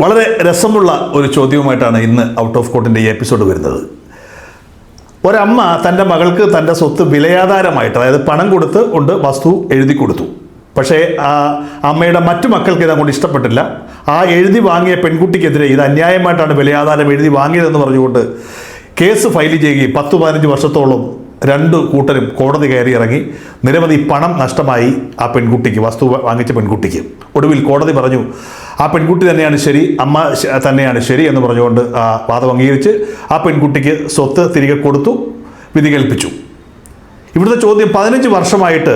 വളരെ രസമുള്ള ഒരു ചോദ്യവുമായിട്ടാണ് ഇന്ന് ഔട്ട് ഓഫ് കോർട്ടിന്റെ ഈ എപ്പിസോഡ് വരുന്നത്. ഒരമ്മ തന്റെ മകൾക്ക് തന്റെ സ്വത്ത് വിലയാധാരമായിട്ട് അതായത് പണം കൊടുത്ത് കൊണ്ട് വസ്തു എഴുതി കൊടുത്തു. പക്ഷേ ആ അമ്മയുടെ മറ്റു മക്കൾക്ക് ഇതങ്ങോട്ട് ഇഷ്ടപ്പെട്ടില്ല. ആ എഴുതി വാങ്ങിയ പെൺകുട്ടിക്കെതിരെ ഇത് അന്യായമായിട്ടാണ് വിലയാധാരം എഴുതി വാങ്ങിയതെന്ന് പറഞ്ഞുകൊണ്ട് കേസ് ഫയൽ ചെയ്യുകയും പത്ത് പതിനഞ്ച് വർഷത്തോളം രണ്ട് കൂട്ടരും കോടതി കയറി ഇറങ്ങി നിരവധി പണം നഷ്ടമായി ആ പെൺകുട്ടിക്ക് വസ്തു വാങ്ങിച്ച പെൺകുട്ടിക്ക്. ഒടുവിൽ കോടതി പറഞ്ഞു ആ പെൺകുട്ടി തന്നെയാണ് ശരി അമ്മ തന്നെയാണ് ശരി എന്ന് പറഞ്ഞുകൊണ്ട് ആ വാദം അംഗീകരിച്ച് ആ പെൺകുട്ടിക്ക് സ്വത്ത് തിരികെ കൊടുത്തു വിധി കൽപ്പിച്ചു ഇവിടുത്തെ ചോദ്യം പതിനഞ്ച് വർഷമായിട്ട്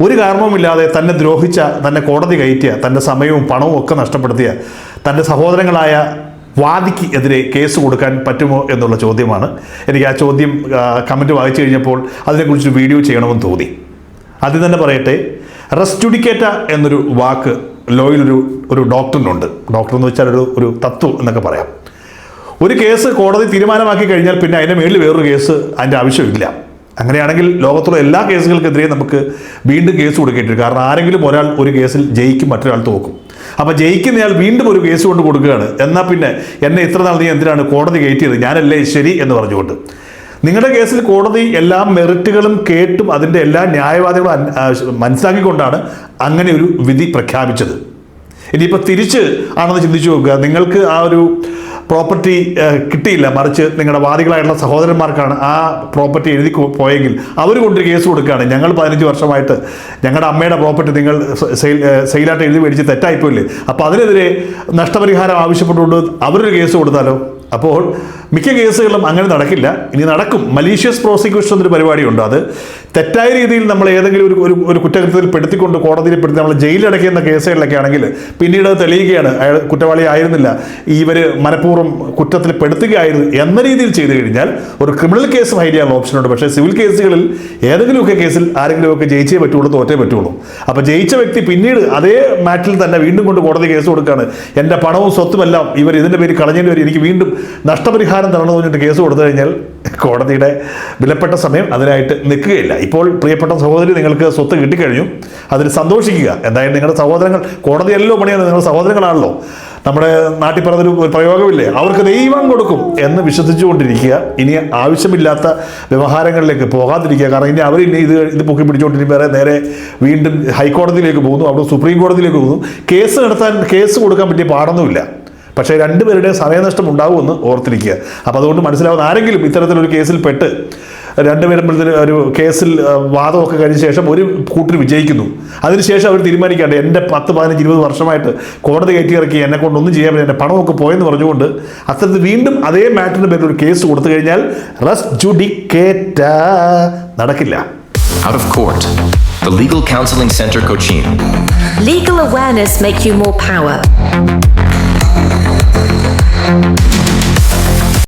ഒരു കാരണവുമില്ലാതെ തന്നെ ദ്രോഹിച്ച തന്നെ കോടതി കയറ്റിയ തന്റെ സമയവും പണവും ഒക്കെ നഷ്ടപ്പെടുത്തിയ തന്റെ സഹോദരങ്ങളായ വാദിക്ക് എതിരെ കേസ് കൊടുക്കാൻ പറ്റുമോ എന്നുള്ള ചോദ്യമാണ്. എനിക്ക് ആ ചോദ്യം കമന്റ് വായിച്ചു കഴിഞ്ഞപ്പോൾ അതിനെക്കുറിച്ചൊരു വീഡിയോ ചെയ്യണമെന്ന് തോന്നി. ആദ്യം തന്നെ പറയട്ടെ റെസ്റ്റുഡിക്കേറ്റ എന്നൊരു വാക്ക് ലോയിലൊരു ഒരു ഡോക്ടറിനുണ്ട്. ഡോക്ടർ എന്ന് വെച്ചാൽ ഒരു ഒരു തത്വം എന്നൊക്കെ പറയാം. ഒരു കേസ് കോടതി തീരുമാനമാക്കി കഴിഞ്ഞാൽ പിന്നെ അതിന്റെ മേളിൽ വേറൊരു കേസ് അതിന്റെ ആവശ്യമില്ല. അങ്ങനെയാണെങ്കിൽ ലോകത്തുള്ള എല്ലാ കേസുകൾക്കെതിരെ നമുക്ക് വീണ്ടും കേസ് കൊടുക്കേണ്ടി വരും. കാരണം ആരെങ്കിലും ഒരാൾ ഒരു കേസിൽ ജയിക്കും മറ്റൊരാൾ തോക്കും. അപ്പോൾ ജയിക്കുന്നയാൾ വീണ്ടും ഒരു കേസ് കൊണ്ട് കൊടുക്കുകയാണ്. എന്നാൽ പിന്നെ എന്നെ ഇത്ര നാൾ നീ എന്തിനാണ് കോടതി കയറ്റിയത്? ഞാനല്ലേ ശരി എന്ന് പറഞ്ഞുകൊണ്ട്. നിങ്ങളുടെ കേസിൽ കോടതി എല്ലാ മെറിറ്റുകളും കേട്ടും അതിന്റെ എല്ലാ ന്യായവാദികളും മനസ്സിലാക്കിക്കൊണ്ടാണ് അങ്ങനെ ഒരു വിധി പ്രഖ്യാപിച്ചത്. ഇനിയിപ്പോൾ തിരിച്ച് ആണെന്ന് ചിന്തിച്ചു നോക്കുക. നിങ്ങൾക്ക് ആ ഒരു പ്രോപ്പർട്ടി കിട്ടിയില്ല. മറിച്ച് നിങ്ങളുടെ വാദികളായിട്ടുള്ള സഹോദരന്മാർക്കാണ് ആ പ്രോപ്പർട്ടി എഴുതി പോയെങ്കിൽ അവർ കൊണ്ട് കേസ് കൊടുക്കുകയാണ്. ഞങ്ങൾ പതിനഞ്ച് വർഷമായിട്ട് ഞങ്ങളുടെ അമ്മയുടെ പ്രോപ്പർട്ടി നിങ്ങൾ സെയിൽ സെയിലായിട്ട് എഴുതി മേടിച്ച് തെറ്റായിപ്പോയില്ലേ? അപ്പോൾ അതിനെതിരെ നഷ്ടപരിഹാരം ആവശ്യപ്പെട്ടുകൊണ്ട് അവരൊരു കേസ് കൊടുത്താലോ? അപ്പോൾ മിക്ക കേസുകളിലും അങ്ങനെ നടക്കില്ല. ഇനി നടക്കും. മലീഷ്യസ് പ്രോസിക്യൂഷൻ എന്നൊരു പരിപാടിയുണ്ട് അത്. തെറ്റായ രീതിയിൽ നമ്മൾ ഏതെങ്കിലും ഒരു ഒരു ഒരു കുറ്റകൃത്യത്തിൽ പെടുത്തിക്കൊണ്ട് കോടതിയിൽ പെടുത്തി നമ്മൾ ജയിലടയ്ക്കുന്ന കേസുകളിലൊക്കെ ആണെങ്കിൽ പിന്നീട് അത് തെളിയുകയാണ് അയാൾ കുറ്റവാളി ആയിരുന്നില്ല. ഇവർ മനഃപൂർവം കുറ്റത്തിൽ പെടുത്തുകയായിരുന്നു എന്ന രീതിയിൽ ചെയ്തു കഴിഞ്ഞാൽ ഒരു ക്രിമിനൽ കേസ് ഫയൽ ചെയ്യാനുള്ള ഓപ്ഷനുണ്ട് പക്ഷേ സിവിൽ കേസുകളിൽ ഏതെങ്കിലുമൊക്കെ കേസിൽ ആരെങ്കിലുമൊക്കെ ജയിച്ചേ പറ്റുള്ളൂ തോറ്റേ പറ്റുള്ളൂ. അപ്പോൾ ജയിച്ച വ്യക്തി പിന്നീട് അതേ മാറ്റിൽ തന്നെ വീണ്ടും കൊണ്ട് കോടതി കേസ് കൊടുക്കുകയാണ്. എന്റെ പണവും സ്വത്തുമെല്ലാം ഇവർ ഇതിന്റെ പേര് കളഞ്ഞതിന് പേര് എനിക്ക് വീണ്ടും നഷ്ടപരിഹാരം തരണമെന്ന് പറഞ്ഞിട്ട് കേസ് കൊടുത്തു കഴിഞ്ഞാൽ കോടതിയുടെ വിലപ്പെട്ട സമയം അതിനായിട്ട് നിൽക്കുകയില്ല. ഇപ്പോൾ പ്രിയപ്പെട്ട സഹോദരി നിങ്ങൾക്ക് സ്വത്ത് കിട്ടിക്കഴിഞ്ഞു. അതിൽ സന്തോഷിക്കുക. എന്തായാലും നിങ്ങളുടെ സഹോദരങ്ങൾ കോടതിയല്ലോ പണിയാണ് നിങ്ങളുടെ സഹോദരങ്ങളാണല്ലോ. നമ്മുടെ നാട്ടിൽ പറഞ്ഞൊരു പ്രയോഗമില്ലേ? അവർക്ക് ദൈവം കൊടുക്കും എന്ന് വിശ്വസിച്ചുകൊണ്ടിരിക്കുക. ഇനി ആവശ്യമില്ലാത്ത വ്യവഹാരങ്ങളിലേക്ക് പോകാതിരിക്കുക. കാരണം ഇനി അവർ ഇനി ഇത് ഇത് പൊക്കി പിടിച്ചുകൊണ്ടിരിക്കും വേറെ നേരെ വീണ്ടും ഹൈക്കോടതിയിലേക്ക് പോകുന്നു. അവിടെ സുപ്രീം കോടതിയിലേക്ക് പോകുന്നു. കേസ് നടത്താൻ കേസ് കൊടുക്കാൻ പറ്റിയ പാടൊന്നുമില്ല. പക്ഷേ രണ്ടുപേരുടെ സമയനഷ്ടം ഉണ്ടാവുമെന്ന് ഓർത്തിരിക്കുക. അപ്പോൾ അതുകൊണ്ട് മനസ്സിലാവുന്ന ആരെങ്കിലും ഇത്തരത്തിലൊരു കേസിൽ പെട്ട് രണ്ടുപേരും ഇതിൽ ഒരു കേസിൽ വാദമൊക്കെ കഴിഞ്ഞ ശേഷം ഒരു കൂട്ടർ വിജയിക്കുന്നു അതിനുശേഷം അവർ തീരുമാനിക്കാണ്ട് എന്റെ പത്ത് പതിനഞ്ച് ഇരുപത് വർഷമായിട്ട് കോടതി കയറ്റി ഇറക്കി എന്നെ കൊണ്ടൊന്നും ചെയ്യാൻ പറ്റില്ല എന്റെ പണമൊക്കെ പോയെന്ന് പറഞ്ഞുകൊണ്ട് അത്തരത്തിൽ വീണ്ടും അതേ മാറ്ററിന്റെ പേരിൽ ഒരു കേസ് കൊടുത്തു കഴിഞ്ഞാൽ റസ് ജുഡിക്കേറ്റ നടക്കില്ല Out of court. The Legal Counseling Center Cochin. Legal awareness make you more power.